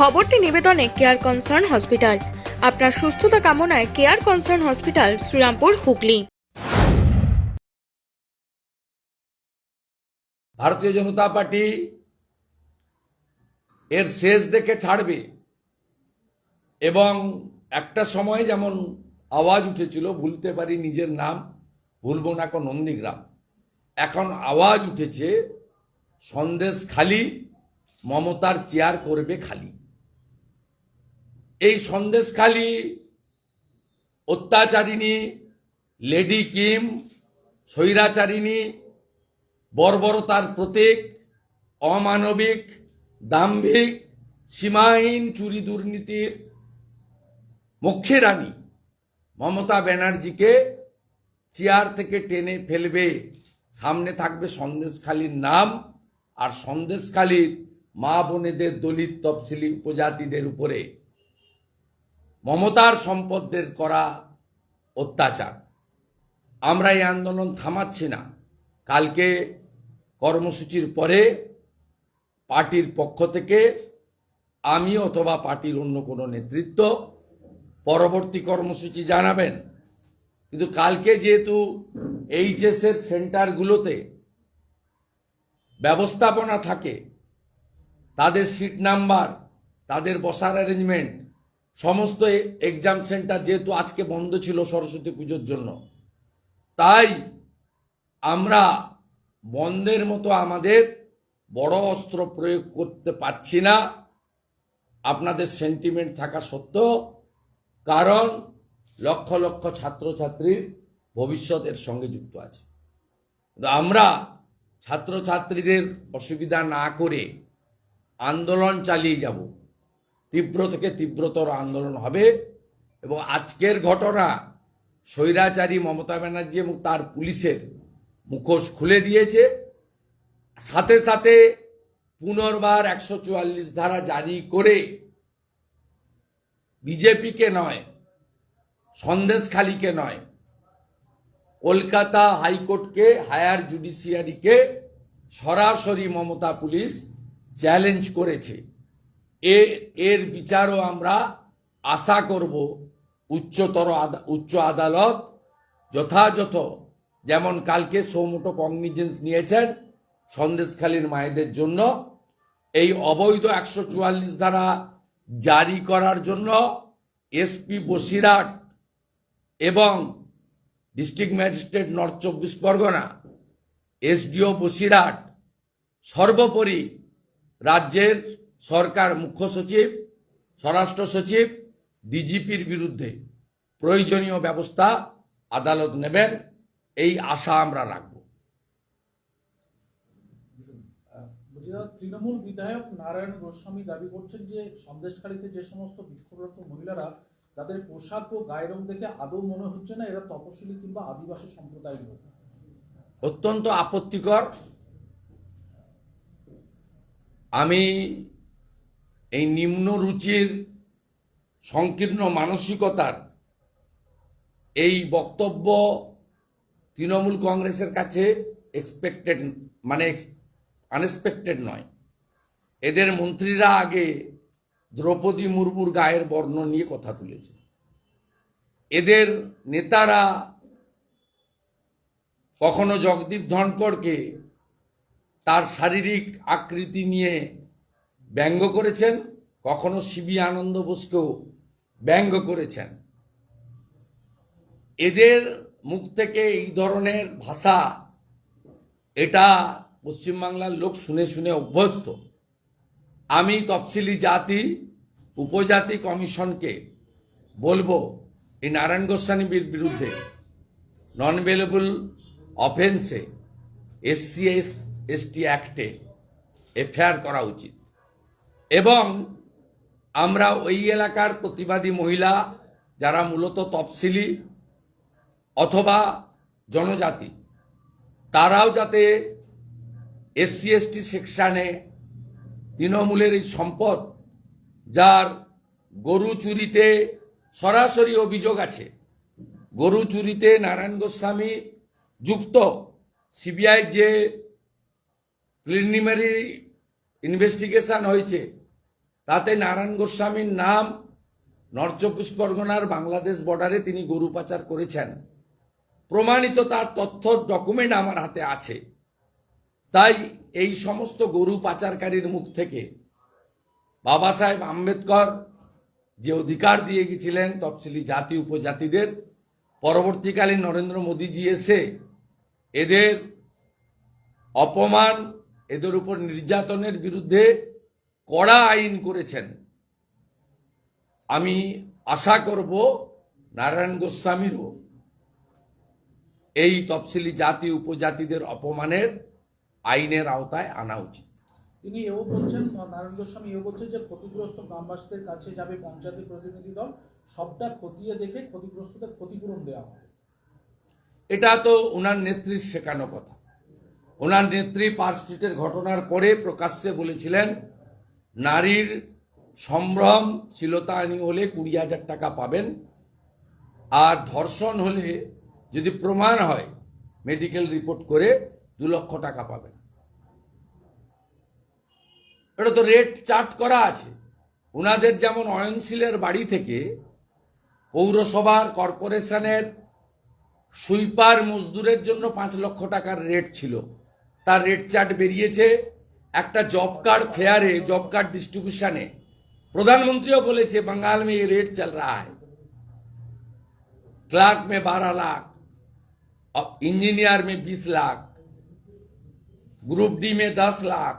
খবরটি নিবেদনে care concern hospital আপনার সুস্থতা কামনায় care concern hospital Serampore, Hooghly. Bharatiya Janata party এর শেষ দেখে ছাড়বে এবং একটা সময় যেমন আওয়াজ উঠেছিল, ভুলতে পারি নিজের নাম, ভুলব না কো নন্দীগ্রাম। এখন আওয়াজ উঠেছে, সন্দেশ খালি, মমতার চেয়ার করবে খালি। এই সন্দেশ খালি অত্যাচারিণী, লেডি কিম, স্বৈরাচারিণী, বর্বরতার প্রতীক, অমানবিক, দাম্ভিক, সীমাহীন চুরি দুর্নীতির মুখ্যে রানী মমতা ব্যানার্জিকে চেয়ার থেকে টেনে ফেলবে। সামনে থাকবে সন্দেশখালীর নাম আর সন্দেশখালীর মা বোনেদের দলিত তফসিলি উপজাতিদের উপরে। মমতার সম্পদদের করা অত্যাচার। আমরা এই আন্দোলন থামাচ্ছি না। কালকে কর্মসূচির পরে পার্টির পক্ষ থেকে আমি অথবা পার্টির অন্য কোনো নেতৃত্ব পরবর্তী কর্মসূচি জানাবেন। কিন্তু কালকে যেহেতু এইচএসের সেন্টারগুলোতে ব্যবস্থাপনা থাকে, তাদের সিট নাম্বার, তাদের বসার অ্যারেঞ্জমেন্ট সমস্ত এক্সাম সেন্টার যেহেতু আজকে বন্ধ ছিল সরস্বতী পুজোর জন্য। তাই আমরা বন্ধের মতো আমাদের বড় অস্ত্র প্রয়োগ করতে পারছি না। আপনাদের সেন্টিমেন্ট থাকা সত্ত্বেও, কারণ লক্ষ লক্ষ ছাত্রছাত্রীর ভবিষ্যতের সঙ্গে যুক্ত আছে। কিন্তু আমরা ছাত্রছাত্রীদের অসুবিধা না করে আন্দোলন চালিয়ে যাব। তীব্র থেকে তীব্রতর আন্দোলন হবে এবং আজকের ঘটনা স্বৈরাচারী মমতা ব্যানার্জি এবং তার পুলিশের মুখোশ খুলে দিয়েছে। সাথে সাথে পুনর্বার একশো চুয়াল্লিশ ধারা জারি করে বিজেপিকে নয়, সন্দেশখালীকে নয়, কলকাতা হাইকোর্টকে, হায়ার জুডিশিয়ারিকে সরাসরি মমতা পুলিশ চ্যালেঞ্জ করেছে। এ, এর বিচারও আমরা আশা করব উচ্চতর উচ্চ আদালত যথাযথ, যেমন কালকে সৌমোটো কগনিজেন্স নিয়েছেন সন্দেশখালীর মায়েদের জন্য, এই অবৈধ একশো চুয়াল্লিশ ধারা জারি করার জন্য এসপি বসিরাট এবং ডিস্ট্রিক্ট ম্যাজিস্ট্রেট নর্থ চব্বিশ পরগনা, এসডিও বসিরাট সর্বোপরি রাজ্যের সরকার মুখ্য সচিব স্বরাষ্ট্র সচিব ডিজিপির বিরুদ্ধে প্রয়োজনীয় ব্যবস্থা আদালত নেবেন এই আশা আমরা রাখব। তৃণমূল বিধায়ক নারায়ণ গোস্বামী দাবি করছেন যে সন্দেশকারীতে যে সমস্ত বিক্ষোভরত মহিলারা তাদের পোশাক ও গায়ের রং দেখে আদৌ মনে হচ্ছে না এরা তপশিলি কিংবা আদিবাসী সম্প্রদায়ের লোক। অত্যন্ত আপত্তিকর। আমি এই নিম্ন রুচির সংকীর্ণ মানসিকতার এই বক্তব্য তৃণমূল কংগ্রেসের কাছে এক্সপেক্টেড মানে আনএক্সপেক্টেড নয়। এদের মন্ত্রীরা আগে দ্রৌপদী মুর্মুর গায়ের বর্ণ নিয়ে কথা তুলেছে। এদের নেতারা কখনো জগদীপ ধনকড়কে তার শারীরিক আকৃতি নিয়ে ব্যঙ্গ করেছেন, কখনো শিবি আনন্দ বোসকেও ব্যঙ্গ করেছেন। এদের মুখ থেকে এই ধরনের ভাষা, এটা পশ্চিমবাংলার লোক শুনে শুনে অভ্যস্ত। আমি তফসিলি জাতি, উপজাতি কমিশনকে বলব এই নারায়ণ গোস্বামীর বিরুদ্ধে নন ভেলেবল অফেন্সে এসসি এস এসটি অ্যাক্টে এফআইআর করা উচিত। এবং আমরা ওই এলাকার প্রতিবাদী মহিলা যারা মূলত তফসিলি অথবা জনজাতি, তারাও যাতে এসসি, এসটি সেকশানে তৃণমূলের এই সম্পদ যার গরু চুরিতে সরাসরি অভিযোগ আছে, গরু চুরিতে নারায়ণ গোস্বামী যুক্ত, সিবিআই যে প্রিলিমিনারি ইনভেস্টিগেশন হয়েছে। তাতে নারায়ণ গোস্বামীর নাম নর্থ চব্বিশ পরগনার বাংলাদেশ বর্ডারে তিনি গরু পাচার করেছেন। প্রমাণিত তার তথ্য ডকুমেন্ট আমার হাতে আছে। তাই এই সমস্ত গরু পাচারকারীর মুখ থেকে বাবা সাহেব আম্বেদকর যে অধিকার দিয়ে গেছিলেন তফসিলি জাতি উপজাতিদের, পরবর্তীকালে নরেন্দ্র মোদীজি এসে এদের অপমান এদের উপর নির্যাতনের বিরুদ্ধে কড়া আইন করেছেন। আমি আশা করব নারায়ণ গোস্বামীরও এই তফসিলি জাতি উপজাতিদের অপমানের আইনের আওতায় আনা উচিত। তিনি এও বলছেন নারায়ণ গোস্বামী এও বলছেন যে ক্ষতিগ্রস্ত গ্রামবাসীদের কাছে যাবে পঞ্চায়েতের প্রতিনিধি দল সবটা খতিয়ে দেখে ক্ষতিগ্রস্তদের ক্ষতিপূরণ দেওয়া হবে। এটা তো ওনার নেত্রীর শেখানো কথা। ওনার নেত্রী পার্ক স্ট্রিটের ঘটনার পরে প্রকাশ্যে বলেছিলেন, নারীর সম্ভ্রম শিলতাহানি হলে কুড়ি হাজার টাকা পাবেন। আর ধর্ষণ হলে যদি প্রমাণ হয়, মেডিকেল রিপোর্ট করে দু লক্ষ টাকা পাবেন। এটা তো রেট চার্ট করা আছে। ওনাদের যেমন অয়নশীলের বাড়ি থেকে পৌরসভার কর্পোরেশনের সুইপার মজদুরের জন্য পাঁচ লক্ষ টাকার রেট ছিল। তার রেট চার্ট বেরিয়েছে একটা জব কার্ড ফেয়ারে জব কার্ড ডিস্ট্রিবিউশনে প্রধানমন্ত্রীও বলেছে बंगाल में ये रेट चल रहा है क्लार्क में बारह लाख अब इंजीनियर में बीस लाख ग्रुप डी में दस लाख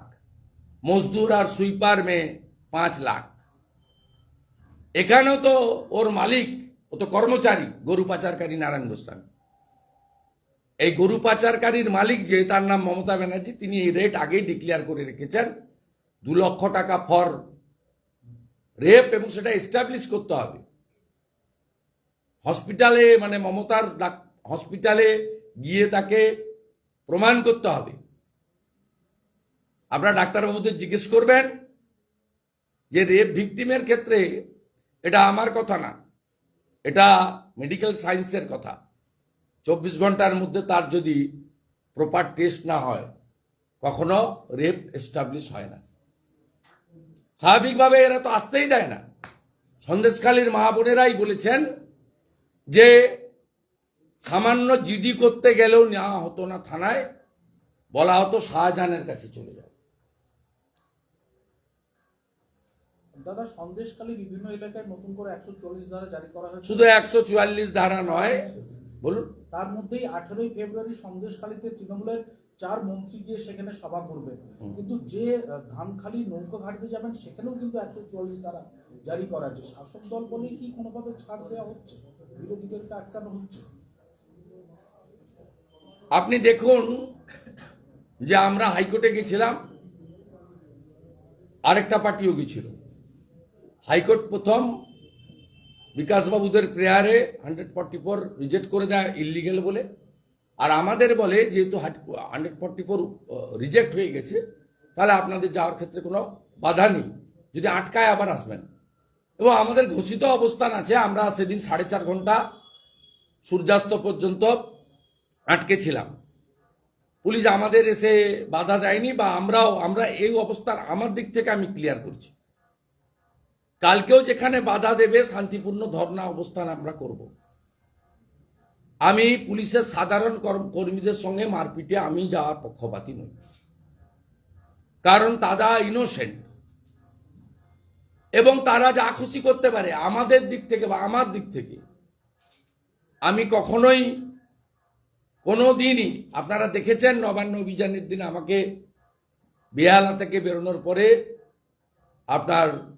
मजदूर और सुइपार में पांच लाख এখানেও তো ওর মালিক ও তো কর্মচারী গরু পাচারকারী নারায়ণ গোস্বামী এই গরু পাচারকারীর মালিক যে তার নাম মমতা ব্যানার্জি, তিনি এই রেট আগেই ডিক্লেয়ার করে রেখেছেন। দু লক্ষ টাকা ফর রেপ এবং সেটা এস্টাবলিশ করতে হবে। হসপিটালে মানে মমতার ডাক- হসপিটালে গিয়ে তাকে প্রমাণ করতে হবে। আপনারা ডাক্তারবাবুদের জিজ্ঞেস করবেন যে রেপ ভিকটিমের ক্ষেত্রে এটা আমার কথা না, এটা মেডিকেল সায়েন্সের কথা। চব্বিশ ঘণ্টার মধ্যে তার যদি প্রপার টেস্ট না হয় কখনো রেপ এস্টাবলিশ হয় না। স্বাভাবিকভাবে এরা তো আসতেই দেয় না। সন্দেশখালীর মা বোনেরাই বলেছেন যে সামান্য জিডি করতে গেলেও নেওয়া হতো না থানায় বলা হতো শাহজাহানের কাছে চলে যাও। দাদা সন্দেশকালী বিভিন্ন এলাকায় নতুন করে একশো চল্লিশ ধারা জারি করা হয়েছে। শুধু একশো চুয়াল্লিশ ধারা নয় বলুন। তার মধ্যেই আঠেরোই ফেব্রুয়ারি সন্দেশখালীতে তৃণমূলের চার মন্ত্রী গিয়ে সেখানে সভা করবেন কিন্তু যে ধানখালি নৌকা ঘাটিতে যাবেন সেখানেও কিন্তু একশো চুয়াল্লিশ ধারা জারি করা আছে। শাসক দল বলে কি কোনোভাবে ছাড় দেওয়া হচ্ছে? বিরোধীদেরকে আটকানো হচ্ছে। আপনি দেখুন যে আমরা হাইকোর্টে গেছিলাম আরেকটা পার্টিও গেছিল। হাইকোর্ট প্রথম বিকাশবাবুদের প্রেয়ারে হান্ড্রেড ফর্টি ফোর রিজেক্ট করে দেয় ইলিগেল বলে। আর আমাদের বলে যেহেতু হান্ড্রেড ফর্টি ফোর রিজেক্ট হয়ে গেছে, তাহলে আপনাদের যাওয়ার ক্ষেত্রে কোনো বাধা নেই। যদি আটকায় আবার আসবেন। এবং আমাদের ঘোষিত অবস্থান আছে, আমরা সেদিন সাড়ে চার ঘণ্টা সূর্যাস্ত পর্যন্ত আটকে ছিলাম। পুলিশ আমাদের এসে বাধা দেয়নি বা আমরাও, আমরা এই অবস্থার আমার দিক থেকে আমি ক্লিয়ার করছি। কালকেও যেখানে বাধা দেবে শান্তিপূর্ণ ধর্না অবস্থান আমরা করব। আমি পুলিশের সাধারণ কর্ম- কর্মীদের সঙ্গে মারপিটে আমি যাওয়ার পক্ষপাতী নই। কারণ তারা ইনোসেন্ট এবং তারা যা খুশি করতে পারে, আমাদের দিক থেকে বা আমার দিক থেকে, আমি কখনোই কোনো দিনই আপনারা দেখেছেন নবান্ন অভিযানের দিন আমাকে বেহালা থেকে বেরোনোর পরে আপনার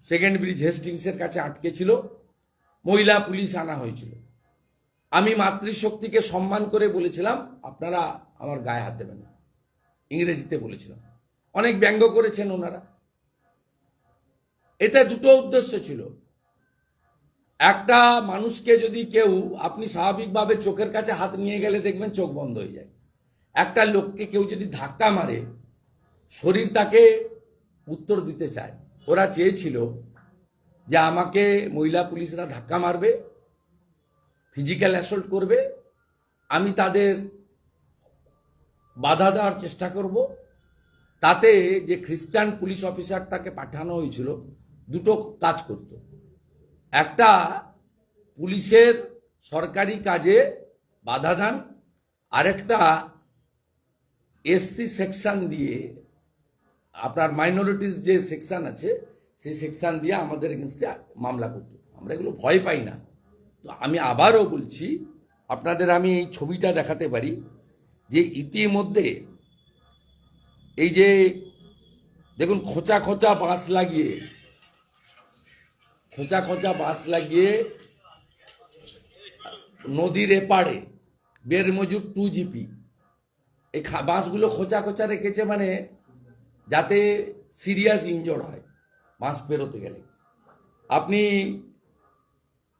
সেকেন্ড ব্রিজ হেস্টিংসের কাছে আটকে ছিল, মহিলা পুলিশ আনা হয়েছিল। আমি মাতৃশক্তিকে সম্মান করে বলেছিলাম, আপনারা আমার গায়ে হাত দেবেন না। ইংরেজিতে বলেছিলাম। অনেক ব্যঙ্গ করেছেন ওনারা। এতে দুটো উদ্দেশ্য ছিল। একটা, মানুষকে যদি কেউ, আপনি স্বাভাবিকভাবে চোখের কাছে হাত নিয়ে গেলে দেখবেন চোখ বন্ধ হয়ে যায়। একটা লোককে কেউ যদি ধাক্কা মারে, শরীর তাকে উত্তর দিতে চায়। ওরা চেয়েছিল যে আমাকে মহিলা পুলিশরা ধাক্কা মারবে ফিজিক্যাল অ্যাসল্ট করবে, আমি তাদের বাধা দেওয়ার চেষ্টা করব। তাতে যে খ্রিস্টান পুলিশ অফিসারটাকে পাঠানো হয়েছিল, দুটো কাজ করত। একটা, পুলিশের সরকারি কাজে বাধা দান, আরেকটা, এসসি সেকশন দিয়ে আপনার মাইনরিটিস যে সেকশন আছে, সেই সেকশন দিয়ে আমাদের এগেনস্টে মামলা করতো। আমরা এগুলো ভয় পাই না। তো আমি আবারও বলছি, আপনাদের আমি এই ছবিটা দেখাতে পারি যে ইতিমধ্যে এই যে, দেখুন, খোঁচা খোঁচা বাঁশ লাগিয়ে, খোঁচা খোঁচা বাঁশ লাগিয়ে নদীর এপারে বের মজুর টু জিপি এই বাঁশগুলো খোঁচা খোঁচা রেখেছে মানে যাতে সিরিয়াস ইনজোর হয়, মাস পেরোতে গেলে। আপনি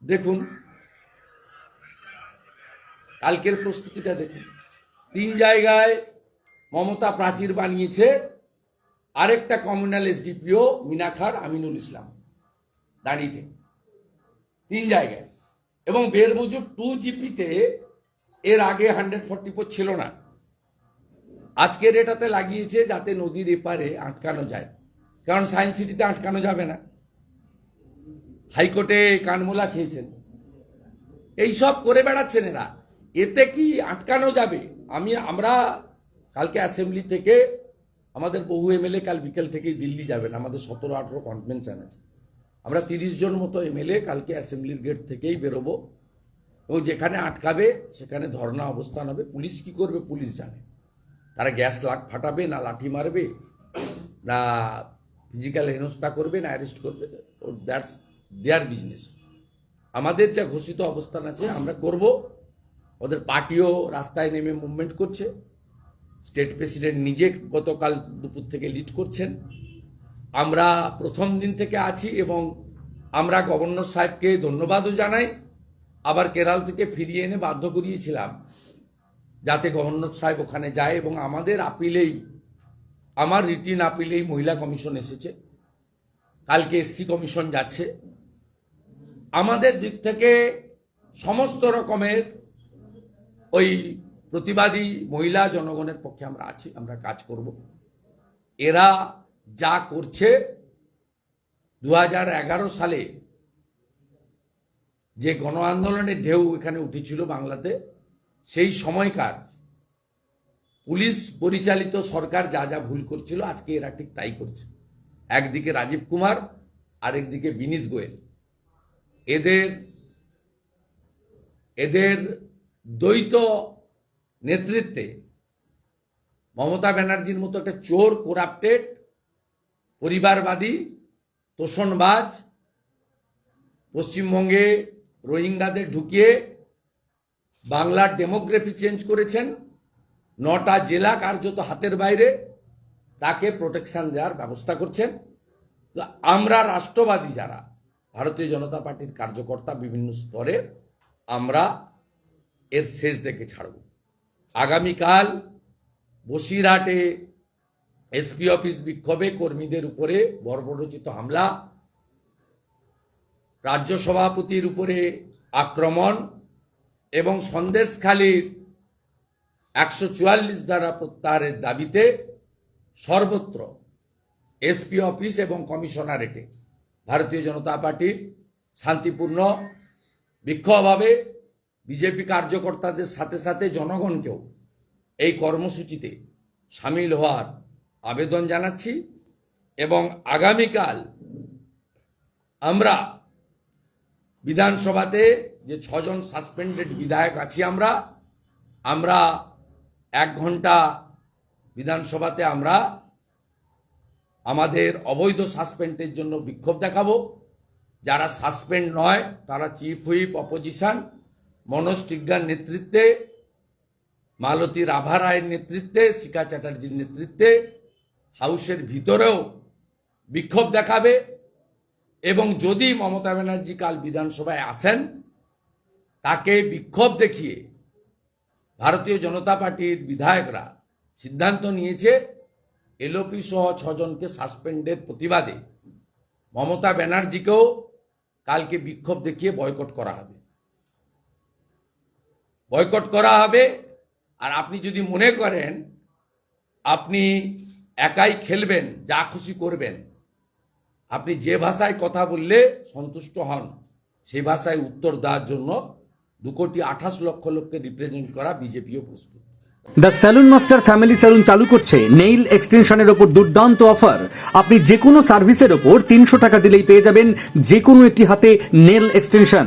দেখুন, কালকের প্রস্তুতিটা দেখুন। তিন জায়গায় মমতা প্রাচীর বানিয়েছে, আরেকটা কমিউনাল এসডিপিও মিনাখার আমিনুল ইসলাম দাঁড়িয়ে তিন জায়গায়। এবং বেরমজুর টু জিপিতে এর আগে হান্ড্রেড ফোর ছিল না। আজকের এটাতে লাগিয়েছে যাতে নদীর এপারে আটকানো যায়। কারণ সায়েন্স সিটিতে আটকানো যাবে না। হাইকোর্টে কানমোলা খেয়েছেন। এইসব করে বেড়াচ্ছেন এরা। এতে কি আটকানো যাবে? আমি, আমরা কালকে অ্যাসেম্বলি থেকে, আমাদের বহু এমএলএ কাল বিকেল থেকেই দিল্লি যাবেন। আমাদের সতেরো, আঠেরো কনভেনশন আছে। আমরা তিরিশ জন মতো এমএলএ কালকে অ্যাসেম্বলির গেট থেকেই বেরোবো। এবং যেখানে আটকাবে, সেখানে ধর্ণা অবস্থান হবে। পুলিশ কি করবে, পুলিশ জানে। তারা গ্যাস লাগ ফাটাবে না লাঠি মারবে, না ফিজিক্যাল হেনস্থা করবে, না অ্যারেস্ট করবে। That's their business. আমাদের যা ঘোষিত অবস্থান আছে, আমরা করব। ওদের পার্টিও রাস্তায় নেমে মুভমেন্ট করছে। স্টেট প্রেসিডেন্ট নিজে গতকাল দুপুর থেকে লিড করছেন। আমরা প্রথম দিন থেকে আছি এবং আমরা গভর্নর সাহেবকে ধন্যবাদও জানাই। আবার কেরাল থেকে ফিরিয়ে এনে বাধ্য করিয়েছিলাম। যাতে গভর্নর সাহেব ওখানে যায় এবং আমাদের আপিলেই, আমার রিটিন আপিলেই মহিলা কমিশন এসেছে। কালকে এসসি কমিশন যাচ্ছে। আমাদের দিক থেকে সমস্ত রকমের ওই প্রতিবাদী মহিলা জনগণের পক্ষে আমরা আছি, আমরা কাজ করব। এরা যা করছে দু হাজার এগারো সালে যে গণ আন্দোলনের ঢেউ এখানে উঠেছিল বাংলাতে সেই সময়কার পুলিশ পরিচালিত সরকার যা যা ভুল করছিল, আজকে এরা ঠিক তাই করছে। একদিকে রাজীব কুমার, আরেকদিকে বিনীত গোয়েল। এদের এদের দ্বৈত নেতৃত্বে মমতা ব্যানার্জির মতো একটা চোর কোরাপ্টেড, পরিবারবাদী, তোষণবাজ, পশ্চিমবঙ্গে রোহিঙ্গাদের ঢুকিয়ে বাংলার ডেমোগ্রাফি চেঞ্জ করেছেন। নটা জেলা কার্যত হাতের বাইরে, তাকে প্রোটেকশন দেওয়ার ব্যবস্থা করছেন। আমরা রাষ্ট্রবাদী যারা, ভারতীয় জনতা পার্টির কার্যকর্তা বিভিন্ন স্তরে, আমরা এর শেষ দেখে ছাড়ব। আগামীকাল বসিরহাটে এসপি অফিস বিক্ষোভে কর্মীদের উপরে বর্বরচিত হামলা। রাজ্য সভাপতির উপরে আক্রমণ। এবং সন্দেশখালীর একশো চুয়াল্লিশ ধারা প্রত্যাহারের দাবিতে সর্বত্র এসপি অফিস এবং কমিশনারেটে ভারতীয় জনতা পার্টির শান্তিপূর্ণ বিক্ষোভ হবে বিজেপি কার্যকর্তাদের সাথে সাথে জনগণকেও এই কর্মসূচিতে সামিল হওয়ার আবেদন জানাচ্ছি এবং আগামীকাল আমরা বিধানসভাতে যে ছজন সাসপেন্ডেড বিধায়ক আছি আমরা আমরা এক ঘণ্টা বিধানসভাতে আমরা আমাদের অবৈধ সাসপেন্ডের জন্য বিক্ষোভ দেখাবো। যারা সাসপেন্ড নয়, তারা চিফ হুইপ, অপোজিশন, মনোজ টিগ্গার নেতৃত্বে, মালতী রাভা রায়ের নেতৃত্বে শিকা চ্যাটার্জির নেতৃত্বে হাউসের ভিতরেও বিক্ষোভ দেখাবে। এবং যদি মমতা ব্যানার্জি কাল বিধানসভায় আসেন, তাকে বিক্ষোভ দেখিয়ে ভারতীয় জনতা পার্টির বিধায়করা সিদ্ধান্ত নিয়েছে, এলওপি সহ ছজনকে সাসপেন্ডের প্রতিবাদে মমতা ব্যানার্জিকেও কালকে বিক্ষোভ দেখিয়ে বয়কট করা হবে। বয়কট করা হবে, আর আপনি যদি মনে করেন, আপনি একাই খেলবেন, যা খুশি করবেন আপনি যে ভাষায় কথা বললে সন্তুষ্ট হন, সে ভাষায় উত্তর দেওয়ার জন্য দু কোটি আঠাশ লক্ষ লোককে রিপ্রেজেন্ট করা বিজেপিও প্রস্তুত। The salon master family salon চালু করছে। নেইল এক্সটেনশনের ওপর দুর্দান্ত অফার আপনি যে কোনো সার্ভিসের ওপর তিনশো টাকা দিলেই পেয়ে যাবেন যে কোনো একটি হাতে নেল এক্সটেনশন